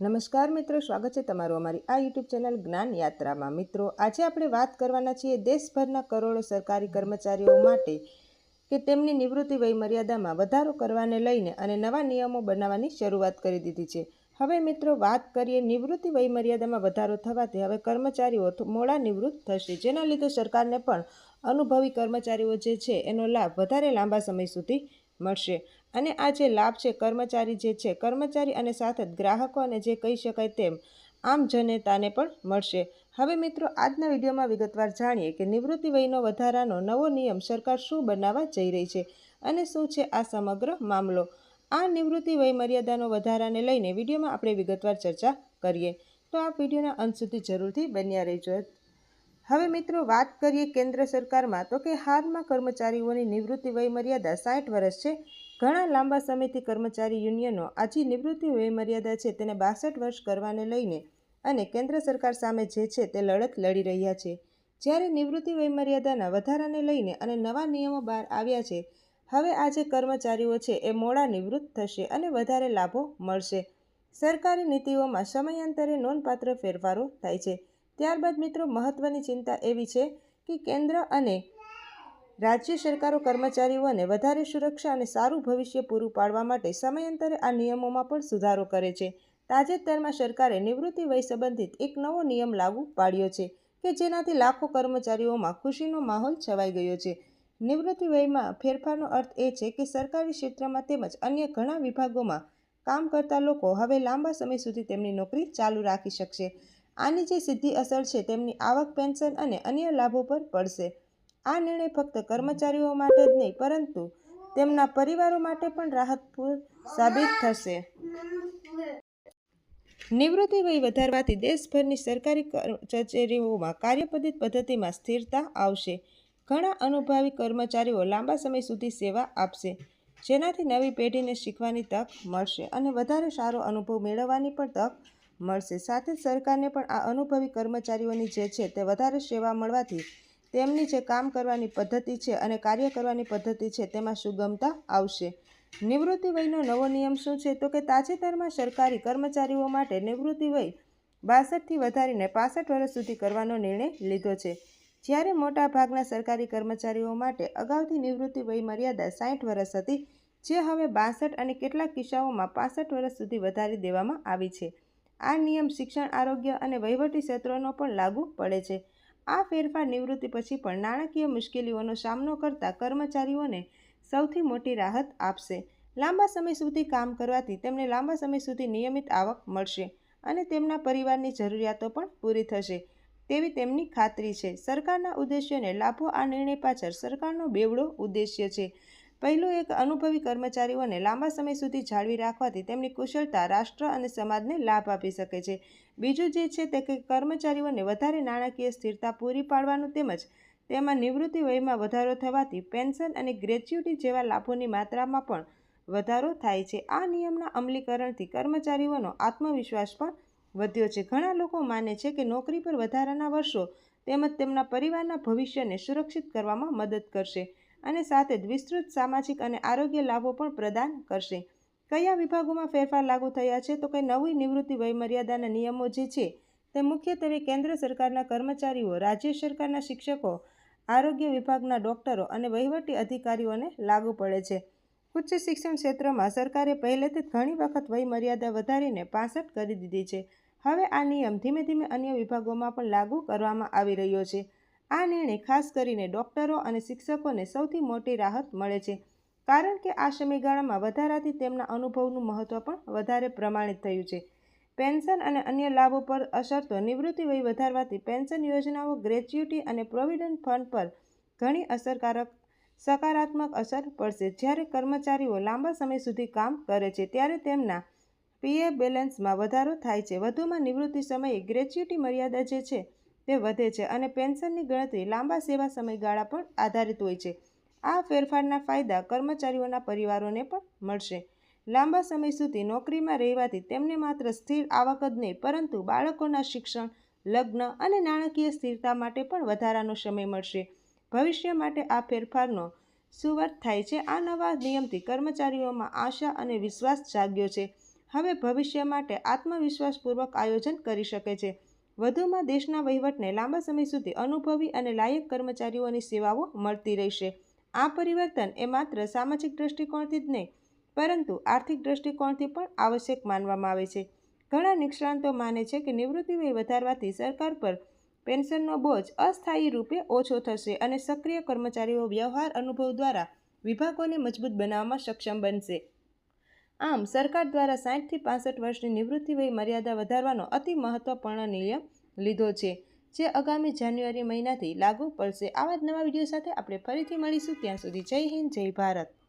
નમસ્કાર મિત્રો, સ્વાગત છે તમારું અમારી આ યુટ્યુબ ચેનલ જ્ઞાન યાત્રામાં. મિત્રો, આજે આપણે વાત કરવાના છીએ દેશભરના કરોડો સરકારી કર્મચારીઓ માટે કે તેમની નિવૃત્તિ વય મર્યાદામાં વધારો કરવાને લઈને અને નવા નિયમો બનાવવાની શરૂઆત કરી દીધી છે. હવે મિત્રો, વાત કરીએ નિવૃત્તિ વય મર્યાદામાં વધારો થવાથી હવે કર્મચારીઓ મોડા નિવૃત્ત થશે. જેના લીધે સરકારને પણ અનુભવી કર્મચારીઓ જે છે, એનો લાભ વધારે લાંબા સમય સુધી મળશે. અને આ જે લાભ છે, કર્મચારી જે છે, કર્મચારી અને સાથે જ ગ્રાહકો અને જે કહી શકાય તેમ, આમ જનતાને પણ મળશે. હવે મિત્રો, આજના વિડીયોમાં વિગતવાર જાણીએ કે નિવૃત્તિ વયનો વધારાનો નવો નિયમ સરકાર શું બનાવવા જઈ રહી છે અને શું છે આ સમગ્ર મામલો. આ નિવૃત્તિ વય મર્યાદાનો વધારાને લઈને વિડીયોમાં આપણે વિગતવાર ચર્ચા કરીએ. તો આ વિડીયોના અંત સુધી જરૂરથી બન્યા રહેજો. હવે મિત્રો, વાત કરીએ કેન્દ્ર સરકારમાં તો કે હાલમાં કર્મચારીઓની નિવૃત્તિ વય મર્યાદા સાઠ વર્ષ છે. ઘણા લાંબા સમયથી કર્મચારી યુનિયનો આજે નિવૃત્તિ વય મર્યાદા છે તેને બાસઠ વર્ષ કરવાને લઈને અને કેન્દ્ર સરકાર સામે જે છે તે લડત લડી રહ્યા છે. જ્યારે નિવૃત્તિ વય મર્યાદાના વધારાને લઈને અને નવા નિયમો બહાર આવ્યા છે, હવે આ જે કર્મચારીઓ છે એ મોડા નિવૃત્ત થશે અને વધારે લાભો મળશે. સરકારી નીતિઓમાં સમયાંતરે નોંધપાત્ર ફેરફારો થાય છે. ત્યારબાદ મિત્રો મહત્ત્વની ચિંતા એવી છે કે કેન્દ્ર અને રાજ્ય સરકારો કર્મચારીઓને વધારે સુરક્ષા અને સારું ભવિષ્ય પૂરું પાડવા માટે સમયાંતરે આ નિયમોમાં પણ સુધારો કરે છે. તાજેતરમાં સરકારે નિવૃત્તિ વય સંબંધિત એક નવો નિયમ લાગુ પાડ્યો છે કે જેનાથી લાખો કર્મચારીઓમાં ખુશીનો માહોલ છવાઈ ગયો છે. નિવૃત્તિ વયમાં ફેરફારનો અર્થ એ છે કે સરકારી ક્ષેત્રમાં તેમજ અન્ય ઘણા વિભાગોમાં કામ કરતા લોકો હવે લાંબા સમય સુધી તેમની નોકરી ચાલુ રાખી શકશે. આની જે સીધી અસર છે, તેમની આવક, પેન્શન અને અન્ય લાભો પર પડશે. આ નિર્ણય ફક્ત કર્મચારીઓ માટે જ નહીં, પરંતુ તેમના પરિવારો માટે પણ રાહતપૂર સાબિત થશે. નિવૃત્તિ વય વધારવાથી દેશભરની સરકારી કર- કચેરીઓમાં કાર્યપદ્ધતિ પદ્ધતિમાં સ્થિરતા આવશે. ઘણા અનુભવી કર્મચારીઓ લાંબા સમય સુધી સેવા આપશે, જેનાથી નવી પેઢીને શીખવાની તક મળશે અને વધારે સારો અનુભવ મેળવવાની પણ તક મળશે. સાથે સરકારને પણ આ અનુભવી કર્મચારીઓની જે છે તે વધારે સેવા મળવાથી તેમની જે કામ કરવાની પદ્ધતિ છે અને કાર્ય કરવાની પદ્ધતિ છે તેમાં સુગમતા આવશે. નિવૃત્તિ વયનો નવો નિયમ શું છે? તો કે તાજેતરમાં સરકારી કર્મચારીઓ માટે નિવૃત્તિ વય બાસઠથી વધારીને પાસઠ વર્ષ સુધી કરવાનો નિર્ણય લીધો છે. જ્યારે મોટાભાગના સરકારી કર્મચારીઓ માટે અગાઉથી નિવૃત્તિ વય મર્યાદા સાઠ વર્ષ હતી, જે હવે બાસઠ અને કેટલાક કિસ્સાઓમાં પાસઠ વર્ષ સુધી વધારી દેવામાં આવી છે. આ નિયમ શિક્ષણ, આરોગ્ય અને વહીવટી ક્ષેત્રોનો પણ લાગુ પડે છે. આ ફેરફાર નિવૃત્તિ પછી પણ નાણાકીય મુશ્કેલીઓનો સામનો કરતા કર્મચારીઓને સૌથી મોટી રાહત આપશે. લાંબા સમય સુધી કામ કરવાથી તેમને લાંબા સમય સુધી નિયમિત આવક મળશે અને તેમના પરિવારની જરૂરિયાતો પણ પૂરી થશે. તેવી તેમની ખાતરી છે. સરકારના ઉદ્દેશ્યને લાભો આ નિર્ણય પાછળ સરકારનો બેવડો ઉદ્દેશ્ય છે. પહેલું એક અનુભવી કર્મચારીઓને લાંબા સમય સુધી જાળવી રાખવાથી તેમની કુશળતા રાષ્ટ્ર અને સમાજને લાભ આપી શકે છે. બીજું જે છે તે કે કર્મચારીઓને વધારે નાણાકીય સ્થિરતા પૂરી પાડવાનું તેમજ તેમાં નિવૃત્તિ વયમાં વધારો થવાથી પેન્શન અને ગ્રેચ્યુટી જેવા લાભોની માત્રામાં પણ વધારો થાય છે. આ નિયમના અમલીકરણથી કર્મચારીઓનો આત્મવિશ્વાસ પણ વધ્યો છે. ઘણા લોકો માને છે કે નોકરી પર વધારાના વર્ષો તેમજ તેમના પરિવારના ભવિષ્યને સુરક્ષિત કરવામાં મદદ કરશે. અને સાથે જ વિસ્તૃત સામાજિક અને આરોગ્ય લાભો પણ પ્રદાન કરશે. કયા વિભાગોમાં ફેરફાર લાગુ થયા છે? તો કે નવી નિવૃત્તિ વયમર્યાદાના નિયમો જે છે તે મુખ્યત્વે કેન્દ્ર સરકારના કર્મચારીઓ, રાજ્ય સરકારના શિક્ષકો, આરોગ્ય વિભાગના ડોક્ટરો અને વહીવટી અધિકારીઓને લાગુ પડે છે. ઉચ્ચ શિક્ષણ ક્ષેત્રમાં સરકારે પહેલેથી ઘણી વખત વયમર્યાદા વધારીને પાસઠ કરી દીધી છે. હવે આ નિયમ ધીમે ધીમે અન્ય વિભાગોમાં પણ લાગુ કરવામાં આવી રહ્યો છે. આ નિર્ણય ખાસ કરીને ડોક્ટરો અને શિક્ષકોને સૌથી મોટી રાહત મળે છે. કારણ કે આ સમયગાળામાં વધારાથી તેમના અનુભવનું મહત્ત્વ પણ વધારે પ્રમાણિત થયું છે. પેન્શન અને અન્ય લાભો પર અસર તો નિવૃત્તિ વય વધારવાથી પેન્શન યોજનાઓ ગ્રેચ્યુટી અને પ્રોવિડન્ટ ફંડ પર ઘણી અસરકારક, સકારાત્મક અસર પડશે. જ્યારે કર્મચારીઓ લાંબા સમય સુધી કામ કરે છે, ત્યારે તેમના પીએફ બેલેન્સમાં વધારો થાય છે. વધુમાં, નિવૃત્તિ સમયે ગ્રેચ્યુટી મર્યાદા જે છે તે વધે છે અને પેન્શનની ગણતરી લાંબા સેવા સમયગાળા પર આધારિત હોય છે. આ ફેરફારના ફાયદા કર્મચારીઓના પરિવારોને પણ મળશે. લાંબા સમય સુધી નોકરીમાં રહેવાથી તેમને માત્ર સ્થિર આવક જ નહીં, પરંતુ બાળકોના શિક્ષણ, લગ્ન અને નાણાકીય સ્થિરતા માટે પણ વધારાનો સમય મળશે. ભવિષ્ય માટે આ ફેરફારનો સુવર્ત થાય છે. આ નવા નિયમથી કર્મચારીઓમાં આશા અને વિશ્વાસ જાગ્યો છે. હવે ભવિષ્ય માટે આત્મવિશ્વાસપૂર્વક આયોજન કરી શકે છે. વધુમાં દેશના વહીવટને લાંબા સમય સુધી અનુભવી અને લાયક કર્મચારીઓની સેવાઓ મળતી રહેશે. આ પરિવર્તન એ માત્ર સામાજિક દ્રષ્ટિકોણથી જ નહીં, પરંતુ આર્થિક દ્રષ્ટિકોણથી પણ આવશ્યક માનવામાં આવે છે. ઘણા નિષ્ણાંતો માને છે કે નિવૃત્તિ વય વધારવાથી સરકાર પર પેન્શનનો બોજ અસ્થાયી રૂપે ઓછો થશે અને સક્રિય કર્મચારીઓ વ્યવહાર અનુભવ દ્વારા વિભાગોને મજબૂત બનાવવામાં સક્ષમ બનશે. આમ, સરકાર દ્વારા સાઠથી પાસઠ વર્ષની નિવૃત્તિ વય મર્યાદા વધારવાનો અતિ મહત્વપૂર્ણ નિયમ લીધો છે, જે આગામી જાન્યુઆરી મહિનાથી લાગુ પડશે. આવા જ નવા વીડિયો સાથે આપણે ફરીથી મળીશું. ત્યાં સુધી જય હિન્દ, જય ભારત.